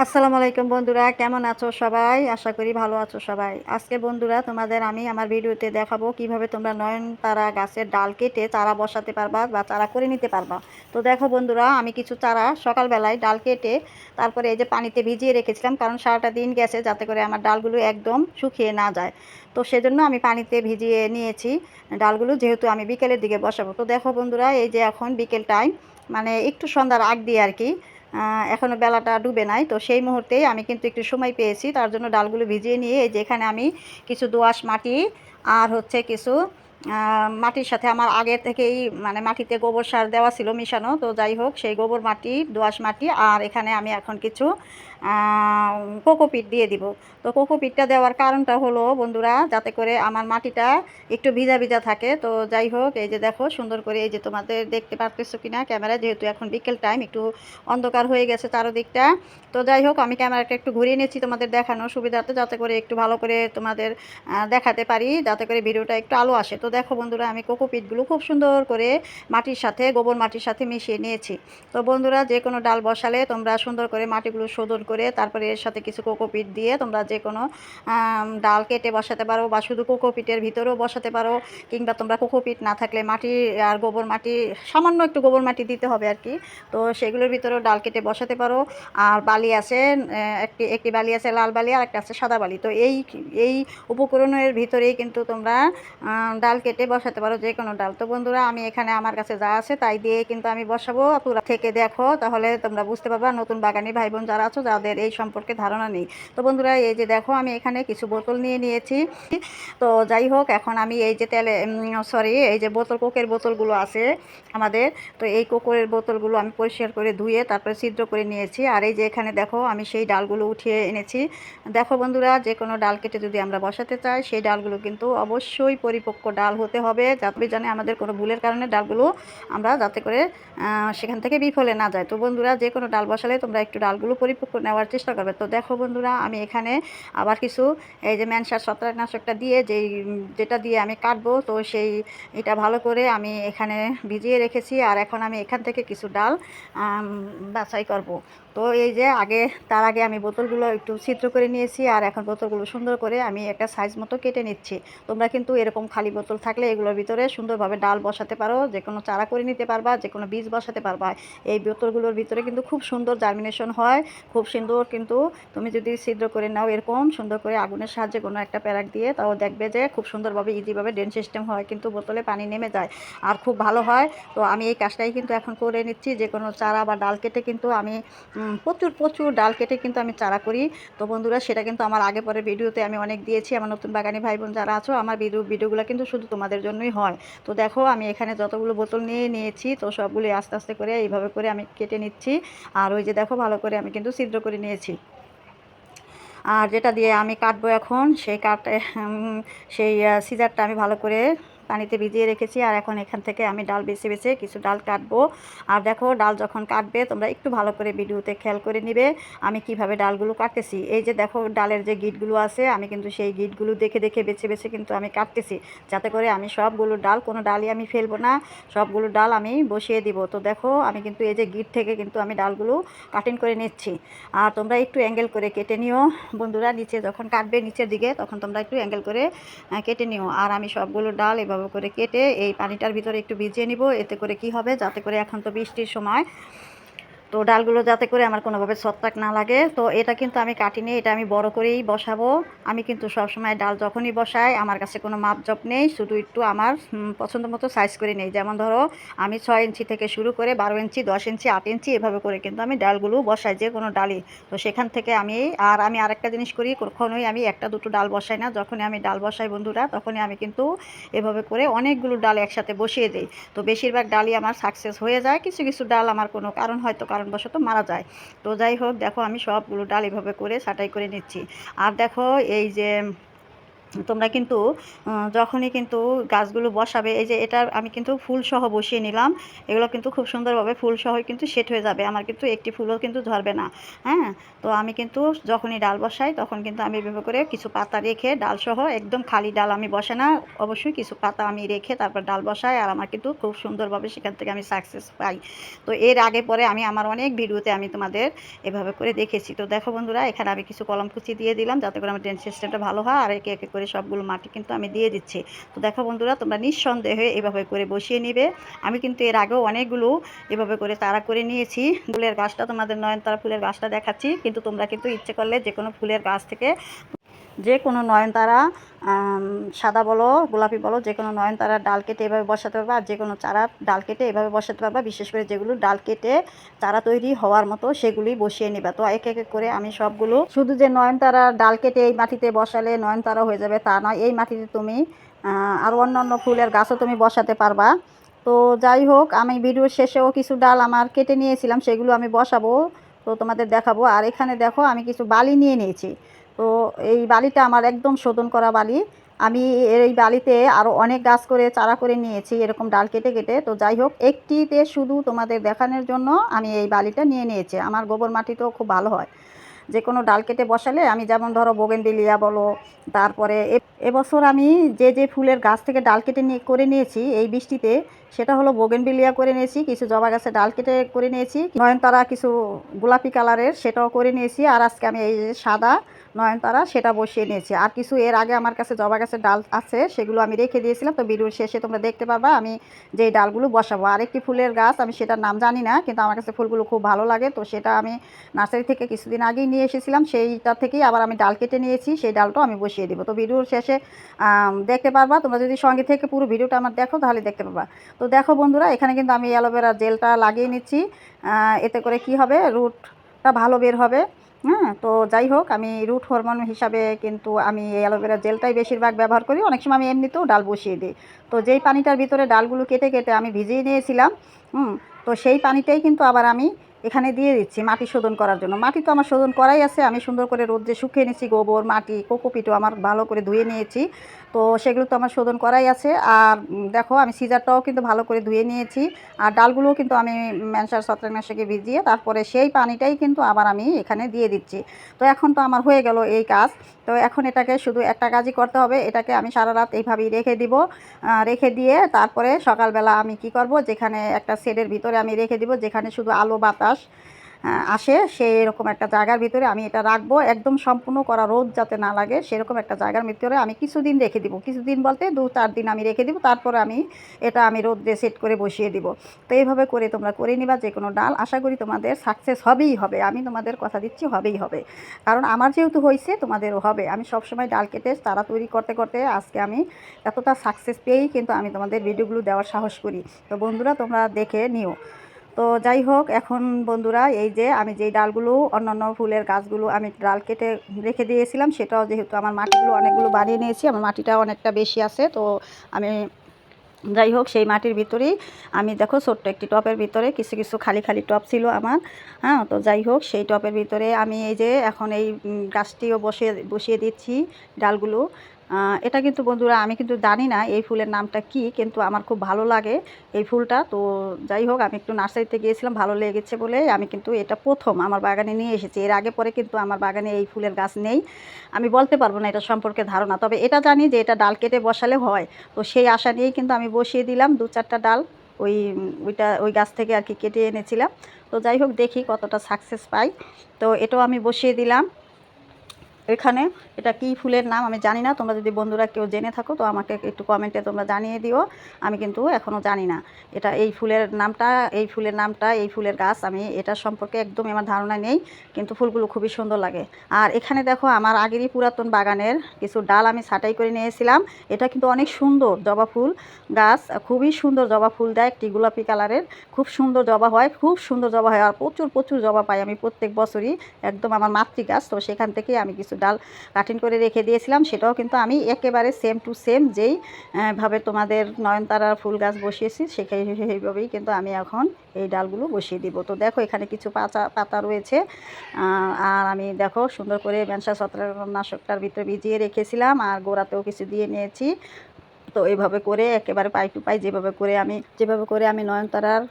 আসসালামু আলাইকুম বন্ধুরা, কেমন আছো সবাই? আশা করি ভালো আছো সবাই। আজকে বন্ধুরা, তোমাদের আমি আমার ভিডিওতে দেখাবো কীভাবে তোমরা নয়নতারা গাছের ডাল কেটে চারা বসাতে পারবা বা চারা করে নিতে পারবা। তো দেখো বন্ধুরা, আমি কিছু চারা সকালবেলায় ডাল কেটে তারপরে এই যে পানিতে ভিজিয়ে রেখেছিলাম, কারণ সারাটা দিন গেছে যাতে করে আমার ডালগুলো একদম শুকিয়ে না যায়। তো সেজন্য আমি পানিতে ভিজিয়ে নিয়েছি ডালগুলো, যেহেতু আমি বিকেলের দিকে বসাবো। তো দেখো বন্ধুরা, এই যে এখন বিকেল টাইম মানে একটু সন্ধ্যার আগ দিয়ে আর কি এখনও বেলাটা ডুবে নাই। তো সেই মুহূর্তেই আমি কিন্তু একটু সময় পেয়েছি। তার জন্য ডালগুলো ভিজিয়ে নিয়ে এই যে আমি কিছু দোয়াশ মাটি আর হচ্ছে কিছু মাটির সাথে আমার আগে থেকেই মানে মাটিতে গোবর সার দেওয়া ছিল মিশানো। তো যাই হোক, সেই গোবর মাটি দোয়াশ মাটি আর এখানে আমি এখন কিছু কোকোপিট দিয়ে দিব। তো কোকোপিটটা দেওয়ার কারণটা হলো, বন্ধুরা, যাতে করে আমার মাটিটা একটু ভিজা ভিজা থাকে। তো যাই হোক, এই যে দেখো, সুন্দর করে এই যে তোমাদের দেখতে পারতেছো কিনা ক্যামেরা যেহেতু এখন বিকেল টাইম, একটু অন্ধকার হয়ে গেছে চারোদিকটা। তো যাই হোক, আমি ক্যামেরাটা একটু ঘুরিয়ে নিয়েছি তোমাদের দেখানোর সুবিধাতে যাতে করে একটু ভালো করে তোমাদের দেখাতে পারি, যাতে করে ভিডিওটা একটু আলো আসে। তো দেখো বন্ধুরা, আমি কোকোপিটগুলো খুব সুন্দর করে মাটির সাথে, গোবর মাটির সাথে মিশিয়ে নিয়েছি। তো বন্ধুরা যে কোনো ডাল বসালে তোমরা সুন্দর করে মাটিগুলো শোধন করে তারপরে এর সাথে কিছু কোকোপিট দিয়ে তোমরা যে কোনো ডাল কেটে বসাতে পারো বা শুধু কোকোপিটের ভিতরেও বসাতে পারো, কিংবা তোমরা কোকোপিট না থাকলে মাটি আর গোবর মাটি, সামান্য একটু গোবর মাটি দিতে হবে আর কি। তো সেগুলোর ভিতরেও ডাল কেটে বসাতে পারো। আর বালি আছে একটি একটি বালি আছে লাল বালি আর একটা আছে সাদা বালি। তো এই এই উপকরণের ভিতরেই কিন্তু তোমরা ডাল কেটে বসাতে পারো যে কোনো ডাল। তো বন্ধুরা, আমি এখানে আমার কাছে যা আছে তাই দিয়ে কিন্তু আমি বসাবো। তোরা থেকে দেখো, তাহলে তোমরা বুঝতে পারবা। নতুন বাগানি ভাই বোন যারা আছো যাদের এই সম্পর্কে ধারণা নেই। তো বন্ধুরা, এই যে দেখো, আমি এখানে কিছু বোতল নিয়ে নিয়েছি। তো যাই হোক, এখন আমি এই যে তেলে সরি এই যে বোতল, কোকের বোতলগুলো আছে আমাদের। তো এই কোকের বোতলগুলো আমি পরিষ্কার করে ধুয়ে তারপরে ছিদ্র করে নিয়েছি। আর এই যে এখানে দেখো, আমি সেই ডালগুলো উঠিয়ে এনেছি। দেখো বন্ধুরা, যে কোনো ডাল কেটে যদি আমরা বসাতে চাই, সেই ডালগুলো কিন্তু অবশ্যই পরিপক্ক ডাল হতে হবে। যাতে জানে আমাদের কোনো ভুলের কারণে ডালগুলো আমরা যাতে করে সেখান থেকে বিফলে না যায়। তো বন্ধুরা, যে কোনো ডাল বসালে তোমরা একটু ডালগুলো পরিপক্ক নেওয়ার চেষ্টা করবে। তো দেখো বন্ধুরা, আমি এখানে আবার কিছু, এই যে ম্যানসার ছত্রাকনাশকটা দিয়ে যেই, যেটা দিয়ে আমি কাটবো, তো সেই এটা ভালো করে আমি এখানে ভিজিয়ে রেখেছি আর এখন আমি এখান থেকে কিছু ডাল বাছাই করব। তো এই যে আগে, তার আগে আমি বোতলগুলো একটু ছিদ্র করে নিয়েছি আর এখন বোতলগুলো সুন্দর করে আমি একটা সাইজ মতো কেটে নিচ্ছি। তোমরা কিন্তু এরকম খালি বোতল থাকলে এগুলোর ভিতরে সুন্দরভাবে ডাল বসাতে পারো যে কোনো চারা করে নিতে পারবা যে কোনো বীজ বসাতে পারবা। এই বোতলগুলোর ভিতরে কিন্তু খুব সুন্দর জার্মিনেশন হয়, খুব সুন্দর কিন্তু তুমি যদি ছিদ্র করে নাও এরকম সুন্দর করে আগুনের সাহায্যে কোনো একটা প্যারাক দিয়ে, তাও দেখবে যে খুব সুন্দরভাবে ইজিভাবে ড্রেন সিস্টেম হয়, কিন্তু বোতলে পানি নেমে যায় আর খুব ভালো হয়। তো আমি এই কাজটাই কিন্তু এখন করে নিচ্ছি, যে কোনো চারা বা ডাল কেটে কিন্তু আমি প্রচুর প্রচুর ডাল কেটে কিন্তু আমি চারা করি। তো বন্ধুরা, সেটা কিন্তু আমার আগে পরে ভিডিওতে আমি অনেক দিয়েছি। আমার নতুন বাগানি ভাই বোন যারা আছো, আমার ভিডিও, ভিডিওগুলো কিন্তু শুধু তোমাদের জন্যই হয়। তো দেখো, আমি এখানে যতগুলো বোতল নিয়ে নিয়েছি, তো সবগুলি আস্তে আস্তে করে এইভাবে করে আমি কেটে নিচ্ছি। আর ওই যে দেখো, ভালো করে আমি কিন্তু ছিদ্র করে নিয়েছি। আর যেটা দিয়ে আমি কাটবো এখন, সেই কাটে সেই সিজারটা আমি ভালো করে পানিতে ভিজিয়ে রেখেছি আর এখন এখান থেকে আমি ডাল বেছে বেছে কিছু ডাল কাটবো। আর দেখো, ডাল যখন কাটবে, তোমরা একটু ভালো করে ভিডিওতে খেয়াল করে নিবে আমি কীভাবে ডালগুলো কাটতেছি। এই যে দেখো, ডালের যে গিটগুলো আছে, আমি কিন্তু সেই গিটগুলো দেখে দেখে বেছে বেছে কিন্তু আমি কাটতেছি। যাতে করে আমি সবগুলো ডাল, কোনো ডালই আমি ফেলব না, সবগুলো ডাল আমি বসিয়ে দিব। তো দেখো, আমি কিন্তু এই যে গিট থেকে কিন্তু আমি ডালগুলো কাটিং করে নিচ্ছি। আর তোমরা একটু অ্যাঙ্গেল করে কেটে নিও। বন্ধুরা, নিচে যখন কাটবে নিচের দিকে, তখন তোমরা একটু অ্যাঙ্গেল করে কেটে নিও। আর আমি সবগুলো ডাল এভাবে করে কেটে এই পানিটার ভিতরে একটু ভিজিয়ে নিব। এতে করে কি হবে? যাতে করে এখন তো বৃষ্টির সময় তো ডালগুলো যাতে করে আমার কোনোভাবে ছত্রাক না লাগে। তো এটা কিন্তু আমি কাটিনি এটা আমি বড় করেই বসাবো। আমি কিন্তু সবসময় ডাল যখনই বসাই, আমার কাছে কোনো মাপজপ নেই, শুধু একটু আমার পছন্দ মতো সাইজ করে নেই। যেমন ধরো, আমি ছয় ইঞ্চি থেকে শুরু করে বারো ইঞ্চি, দশ ইঞ্চি, আট ইঞ্চি এভাবে করে কিন্তু আমি ডালগুলো বসাই যে কোনো ডালই। তো সেখান থেকে আমি, আর আমি আরেকটা জিনিস করি, কখনোই আমি একটা দুটো ডাল বসাই না। যখনই আমি ডাল বসাই বন্ধুরা, তখনই আমি কিন্তু এভাবে করে অনেকগুলো ডাল একসাথে বসিয়ে দিই। তো বেশিরভাগ ডালই আমার সাকসেস হয়ে যায়, কিছু কিছু ডাল আমার কোনো কারণ হয়তো কারণ কারণবশত মারা যায়। তো যাই হোক, দেখো আমি সবগুলো ডাল এভাবে করে ছাটাই করে নিচ্ছি। আর দেখো এই যে তোমরা কিন্তু যখনই কিন্তু গাছগুলো বসাবে, এই যে এটা আমি কিন্তু ফুল সহ বসিয়ে নিলাম, এগুলো কিন্তু খুব সুন্দরভাবে ফুল সহ কিন্তু সেট হয়ে যাবে, আমার কিন্তু একটি ফুলও কিন্তু ধরবে না হ্যাঁ? তো আমি কিন্তু যখনই ডাল বসাই, তখন কিন্তু আমি এভাবে করে কিছু পাতা রেখে ডাল সহ একদম খালি ডাল আমি বসে না, অবশ্যই কিছু পাতা আমি রেখে তারপর ডাল বসাই, আর আমার কিন্তু খুব সুন্দরভাবে সেখান থেকে আমি সাকসেস পাই। তো এর আগে পরে আমি আমার অনেক ভিডিওতে আমি তোমাদের এভাবে করে দেখেছি। তো দেখো বন্ধুরা, এখানে আমি কিছু কলম কুচি দিয়ে দিলাম, যাতে করে আমার ড্রেন সিস্টেমটা ভালো হয়, আর একে একে করে সবগুলো মাটি কিন্তু আমি দিয়ে দিচ্ছি। তো দেখো বন্ধুরা, তোমরা নিঃসন্দেহে এভাবে করে বসিয়ে নিবে। আমি কিন্তু এর আগেও অনেকগুলো এভাবে করে তারা করে নিয়েছি। ফুলের গাছটা তোমাদের নয়নতারা ফুলের গাছটা দেখাচ্ছি। কিন্তু তোমরা কিন্তু ইচ্ছে করলে যে কোনো ফুলের গাছ থেকে যে কোনো নয়নতারা সাদা বলো, গোলাপি বলো, যে কোনো নয়নতারার ডাল কেটে এভাবে বসাতে পারবে আর যে কোনো চারা ডাল কেটে এভাবে বসাতে পারবে, বিশেষ করে যেগুলো ডাল কেটে চারা তৈরি হওয়ার মতো সেগুলি বসিয়ে নেবে। তো এক এক করে আমি সবগুলো, শুধু যে নয়নতারার ডাল কেটে এই মাটিতে বসালে নয়নতারা হয়ে যাবে তা নয়, এই মাটিতে তুমি আর অন্যান্য ফুলের গাছও তুমি বসাতে পারবা। তো যাই হোক, আমি ভিডিওর শেষেও কিছু ডাল আমার কেটে নিয়েছিলাম, সেগুলো আমি বসাবো, তো তোমাদের দেখাবো। আর এখানে দেখো, আমি কিছু বালি নিয়ে নিয়েছি। তো এই বালিটা আমার একদম শোধন করা বালি। আমি এই বালিতে আরও অনেক গাছ করে, চারা করে নিয়েছি, এরকম ডাল কেটে কেটে। তো যাই হোক, একটিতে শুধু তোমাদের দেখানোর জন্য আমি এই বালিটা নিয়ে নিয়েছি। আমার গোবর মাটিতেও খুব ভালো হয়। যে কোনো ডাল কেটে বসালে আমি যেমন ধরো বোগেনবেলিয়া বলো, তারপরে এবছর আমি যে যে ফুলের গাছ থেকে ডাল কেটে নিয়ে, করে নিয়েছি, এই বৃষ্টিতে সেটা হলো বোগেনবেলিয়া করে নিয়েছি, কিছু জবা গাছে ডাল কেটে করে নিয়েছি, নয়নতারা কিছু গোলাপি কালারের সেটাও করে নিয়েছি, আর আজকে আমি এই সাদা নয়নতারা সেটা বসিয়ে নিয়েছি। আর কিছু এর আগে আমার কাছে জবা গাছের ডাল আছে, সেগুলো আমি রেখে দিয়েছিলাম, তো ভিডিওর শেষে তোমরা দেখতে পারবা আমি যেই ডালগুলো বসাবো। আরেকটি ফুলের গাছ, আমি সেটার নাম জানি না, কিন্তু আমার কাছে ফুলগুলো খুব ভালো লাগে, তো সেটা আমি নার্সারি থেকে কিছুদিন আগেই নিয়ে এসেছিলাম, সেইটা থেকেই আবার আমি ডাল কেটে নিয়েছি, সেই ডালটাও আমি বসিয়ে দেবো। তো ভিডিওর শেষে দেখতে পারবা, তোমরা যদি সঙ্গে থেকে পুরো ভিডিওটা আমার দেখো, তাহলে দেখতে পারবা তো দেখো বন্ধুরা, এখানে কিন্তু আমি অ্যালোভেরা জেলটা লাগিয়ে নিচ্ছি। এতে করে কি হবে? রুটটা ভালো বের হবে। হ্যাঁ তো যাই হোক, আমি রুট হরমোন হিসাবে কিন্তু আমি এই অ্যালোভেরা জেলটাই বেশিরভাগ ব্যবহার করি। অনেক সময় আমি এমনিতেও ডাল বসিয়ে দিই। তো যেই পানিটার ভিতরে ডালগুলো কেটে কেটে আমি ভিজিয়ে নিয়েছিলাম, হুম, তো সেই পানিটাই কিন্তু আবার আমি এখানে দিয়ে দিচ্ছি মাটি শোধন করার জন্য। মাটি তো আমার শোধন করাই আছে। আমি সুন্দর করে রোদ্রে শুকিয়ে নিয়েছি গোবর, মাটি, কোকোপিটও আমার ভালো করে ধুয়ে নিয়েছি। তো সেগুলো তো আমার শোধন করাই আছে। আর দেখো আমি সিজারটাও কিন্তু ভালো করে ধুয়ে নিয়েছি। আর ডালগুলোও কিন্তু আমি ম্যানসার ছত্রাকনাশকে ভিজিয়ে তারপরে সেই পানিটাই কিন্তু আবার আমি এখানে দিয়ে দিচ্ছি। তো এখন তো আমার হয়ে গেল এই কাজ। তো এখন এটাকে শুধু একটা কাজই করতে হবে। এটাকে আমি সারা রাত এইভাবেই রেখে দিব। রেখে দিয়ে তারপরে সকালবেলা আমি কি করব? যেখানে একটা শেডের ভিতরে আমি রেখে দিব। যেখানে শুধু আলো বাতাস আসে, সেই এরকম একটা জায়গার ভিতরে আমি এটা রাখব। একদম সম্পূর্ণ করা রোদ যাতে না লাগে, সেরকম একটা জায়গার ভিতরে আমি কিছুদিন রেখে দিব। কিছুদিন বলতে দু চার দিন আমি রেখে দিব, তারপরে আমি এটা আমি রোদ্রে সেট করে বসিয়ে দিব। তো এইভাবে করে তোমরা করে নিবা যে কোনো ডাল। আশা করি তোমাদের সাকসেস হবেই হবে। আমি তোমাদের কথা দিচ্ছি, হবেই হবে। কারণ আমার যেহেতু হয়েছে তোমাদেরও হবে। আমি সবসময় ডাল কেটে তারা তৈরি করতে করতে আজকে আমি এতটা সাকসেস পেয়েই কিন্তু আমি তোমাদের ভিডিওগুলো দেওয়ার সাহস করি। তো বন্ধুরা, তোমরা দেখে নিও। তো যাই হোক, এখন বন্ধুরা এই যে আমি যেই ডালগুলো, অন্যান্য ফুলের গাছগুলো আমি ডাল কেটে রেখে দিয়েছিলাম, সেটাও যেহেতু আমার মাটিগুলো অনেকগুলো বানিয়ে নিয়েছি, আমার মাটিটা অনেকটা বেশি আছে, তো আমি যাই হোক, সেই মাটির ভিতরেই আমি দেখো ছোট্ট একটি টপের ভিতরে কিছু কিছু খালি খালি টপ ছিল আমার হ্যাঁ তো যাই হোক, সেই টপের ভিতরে আমি এই যে এখন এই গাছটিও বসিয়ে বসিয়ে দিচ্ছি ডালগুলো এটা কিন্তু বন্ধুরা আমি কিন্তু জানি না এই ফুলের নামটা কি, কিন্তু আমার খুব ভালো লাগে এই ফুলটা। তো যাই হোক, আমি একটু নার্সারিতে গিয়েছিলাম, ভালো লেগেছে বলে আমি কিন্তু এটা প্রথম আমার বাগানে নিয়ে এসেছি। এর আগে পরে কিন্তু আমার বাগানে এই ফুলের গাছ নেই। আমি বলতে পারব না এটা সম্পর্কে ধারণা, তবে এটা জানি যে এটা ডাল কেটে বসালে হয়। তো সেই আশা নিয়েই কিন্তু আমি বসিয়ে দিলাম দু চারটা ডাল, ওই, ওইটা, ওই গাছ থেকে আর কি কেটে এনেছিলাম। তো যাই হোক, দেখি কতটা সাকসেস পাই। তো এটাও আমি বসিয়ে দিলাম। এখানে। এটা কি ফুলের নাম আমি জানি না। তোমরা যদি বন্ধুরা কেউ জেনে থাকো, তো আমাকে একটু কমেন্টে তোমরা জানিয়ে দিও। আমি কিন্তু এখনও জানি না। এটা এই ফুলের নামটা, এই ফুলের নামটা, এই ফুলের গাছ, আমি এটা সম্পর্কে একদম আমার ধারণা নেই, কিন্তু ফুলগুলো খুবই সুন্দর লাগে। আর এখানে দেখো আমার আগেরই পুরাতন বাগানের কিছু ডাল আমি ছাঁটাই করে নিয়েছিলাম। এটা কিন্তু অনেক সুন্দর জবা ফুল গাছ, খুবই সুন্দর জবা ফুল দেয়, একটি গোলাপি কালারের। খুব সুন্দর জবা হয়, খুব সুন্দর জবা হয়, আর প্রচুর প্রচুর জবা পাই আমি প্রত্যেক বছরই। একদম আমার মাতৃ গাছ তো সেখান থেকেই আমি কিছু কিছু ডাল কাটিং করে রেখে দিয়েছিলাম, সেটাও কিন্তু আমি একেবারে সেম টু সেম যেই ভাবে তোমাদের নয়নতারার ফুল গাছ বসিয়েছি সেখাই সেইভাবেই কিন্তু আমি এখন এই ডালগুলো বসিয়ে দিব। তো দেখো এখানে কিছু পাতা পাতা রয়েছে আর আমি দেখো সুন্দর করে ব্যবসা ছত্রাকনাশকটার ভিতরে ভিজিয়ে রেখেছিলাম, আর গোড়াতেও কিছু দিয়ে নিয়েছি। তো এইভাবে করে একেবারে পাই টু পাই যেভাবে করে আমি, যেভাবে করে আমি নয়নতারার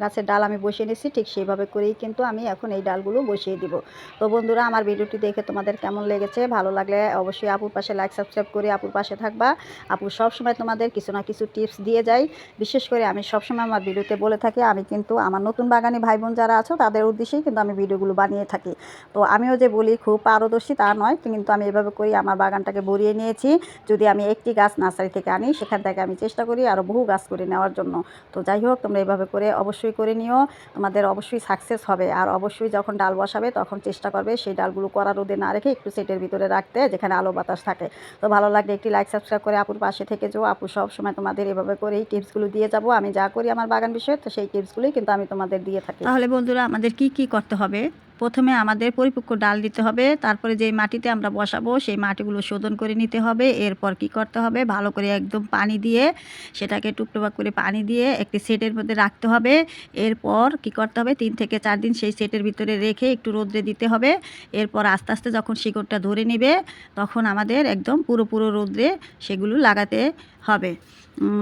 গাছের ডাল আমি বসিয়ে নিয়েছি, ঠিক সেইভাবে করেই কিন্তু আমি এখন এই ডালগুলো বসিয়ে দিব। তো বন্ধুরা, আমার ভিডিওটি দেখে তোমাদের কেমন লেগেছে? ভালো লাগলে অবশ্যই আপুর পাশে লাইক সাবস্ক্রাইব করে আপুর পাশে থাকবা। আপু সবসময় তোমাদের কিছু না কিছু টিপস দিয়ে যাই বিশেষ করে আমি সবসময় আমার ভিডিওতে বলে থাকি, আমি কিন্তু আমার নতুন বাগানি ভাই বোন যারা আছো, তাদের উদ্দেশ্যেই কিন্তু আমি ভিডিওগুলো বানিয়ে থাকি। তো আমিও যে বলি, খুব পারদর্শী তা নয়, কিন্তু আমি এভাবে করি আমার বাগানটাকে ভরিয়ে নিয়েছি। যদি আমি একটি গাছ নার্সারি থেকে আনি, সেখান থেকে আমি চেষ্টা করি আরও বহু গাছ করে নেওয়ার জন্য। তো যাই হোক, তোমরা এভাবে করে অবশ্যই করে নিও। তোমাদের অবশ্যই সাকসেস হবে। আর অবশ্যই যখন ডাল বসাবে, তখন চেষ্টা করবে সেই ডালগুলো করা রোদে না রেখে একটু সেটের ভিতরে রাখতে, যেখানে আলো বাতাস থাকে। তো ভালো লাগলে একটি লাইক সাবস্ক্রাইব করে আপুর পাশে থেকে যাও। আপু সব সময় তোমাদের এভাবে করে এই টিপসগুলো দিয়ে যাব। আমি যা করি আমার বাগান বিষয়ে, তো সেই টিপসগুলোই কিন্তু আমি তোমাদের দিয়ে থাকি। তাহলে বন্ধুরা, আমাদের কি কি করতে হবে? প্রথমে আমাদের পরিপক্ক ডাল দিতে হবে, তারপরে যেই মাটিতে আমরা বসাবো সেই মাটিগুলো শোধন করে নিতে হবে, এরপর কি করতে হবে? ভালো করে একদম পানি দিয়ে সেটাকে টুকটোবাক করে পানি দিয়ে একটি সেটের মধ্যে রাখতে হবে, এরপর কি করতে হবে? তিন থেকে চার দিন সেই সেটের ভিতরে রেখে একটু রোদ্রে দিতে হবে, এরপর আস্তে আস্তে যখন শিকড়টা ধরে নেবে, তখন আমাদের একদম পুরো পুরো রোদ্রে সেগুলো লাগাতে হবে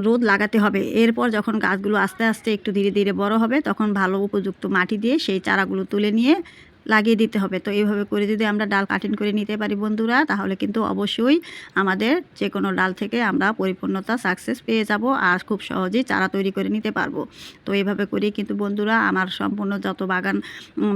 রোদ লাগাতে হবে। এরপর যখন গাছগুলো আস্তে আস্তে একটু ধীরে ধীরে বড় হবে, তখন ভালো উপযুক্ত মাটি দিয়ে সেই চারাগুলো তুলে নিয়ে লাগিয়ে দিতে হবে। তো এইভাবে করে যদি আমরা ডাল কাটিং করে নিতে পারি বন্ধুরা, তাহলে কিন্তু অবশ্যই আমাদের যে কোনো ডাল থেকে আমরা পরিপূর্ণতা সাকসেস পেয়ে যাব আর খুব সহজেই চারা তৈরি করে নিতে পারব। তো এইভাবে করেই কিন্তু বন্ধুরা আমার সম্পূর্ণ যত বাগান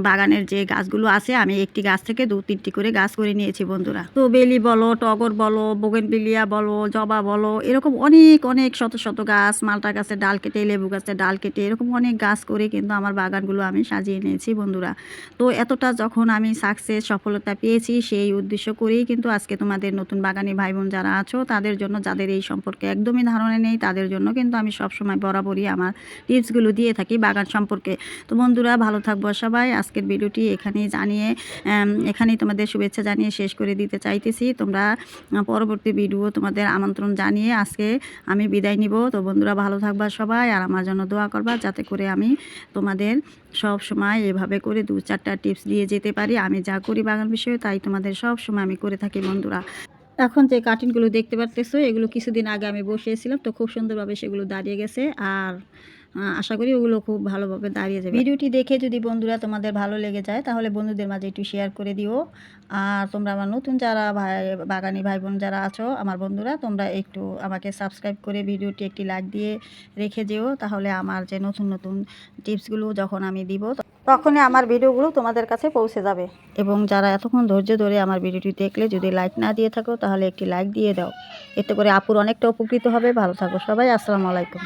বাগানের যে গাছগুলো আছে, আমি একটি গাছ থেকে দু তিনটি করে গাছ করে নিয়েছি বন্ধুরা। তো বেলি বলো, টগর বলো, বোগেনবিলিয়া বলো, জবা বলো, এরকম অনেক অনেক শত শত গাছ, মালটা গাছের ডাল কেটে, লেবু গাছের ডাল কেটে, এরকম অনেক গাছ করে কিন্তু আমার বাগানগুলো আমি সাজিয়ে নিয়েছি বন্ধুরা। তো এতটা যখন আমি সাকসেস সফলতা পেয়েছি, সেই উদ্দেশ্য করেই কিন্তু আজকে তোমাদের নতুন বাগানি ভাই বোন যারা আছো, তাদের জন্য, যাদের এই সম্পর্কে একদমই ধারণা নেই, তাদের জন্য কিন্তু আমি সবসময় বরাবরই আমার টিপসগুলো দিয়ে থাকি বাগান সম্পর্কে। তো বন্ধুরা, ভালো থাকব সবাই। আজকের ভিডিওটি এখানেই জানিয়ে এখানেই তোমাদের শুভেচ্ছা জানিয়ে শেষ করে দিতে চাইতেছি। তোমরা পরবর্তী ভিডিও তোমাদের আমন্ত্রণ জানিয়ে আজকে আমি বিদায় নিব। তো বন্ধুরা, ভালো থাকবা সবাই আর আমার জন্য দোয়া করবা যাতে করে আমি তোমাদের সব সময় এভাবে করে দু চারটা টিপস দিয়ে যেতে পারি। আমি যা করি বাগান বিষয়ে তাই তোমাদের সব সময় আমি করে থাকি বন্ধুরা। এখন যে কাটিংগুলো দেখতে পারতেছো, এগুলো কিছুদিন আগে আমি বসিয়েছিলাম, তো খুব সুন্দরভাবে সেগুলো দাঁড়িয়ে গেছে আর আশা করি ওগুলো খুব ভালোভাবে দাঁড়িয়ে যাবে। ভিডিওটি দেখে যদি বন্ধুরা তোমাদের ভালো লেগে যায়, তাহলে বন্ধুদের মাঝে একটু শেয়ার করে দিও। আর তোমরা আমার নতুন যারা ভাই, বাগানি ভাই বোন যারা আছো, আমার বন্ধুরা, তোমরা একটু আমাকে সাবস্ক্রাইব করে ভিডিওটি একটি লাইক দিয়ে রেখে যেও। তাহলে আমার যে নতুন নতুন টিপসগুলো যখন আমি দিব তখনই আমার ভিডিওগুলো তোমাদের কাছে পৌঁছে যাবে। এবং যারা এতক্ষণ ধৈর্য ধরে আমার ভিডিওটি দেখলে যদি লাইক না দিয়ে থাকো, তাহলে একটি লাইক দিয়ে দাও। এতে করে আপুর অনেকটা উপকৃত হবে। ভালো থাকো সবাই। আসসালামু আলাইকুম।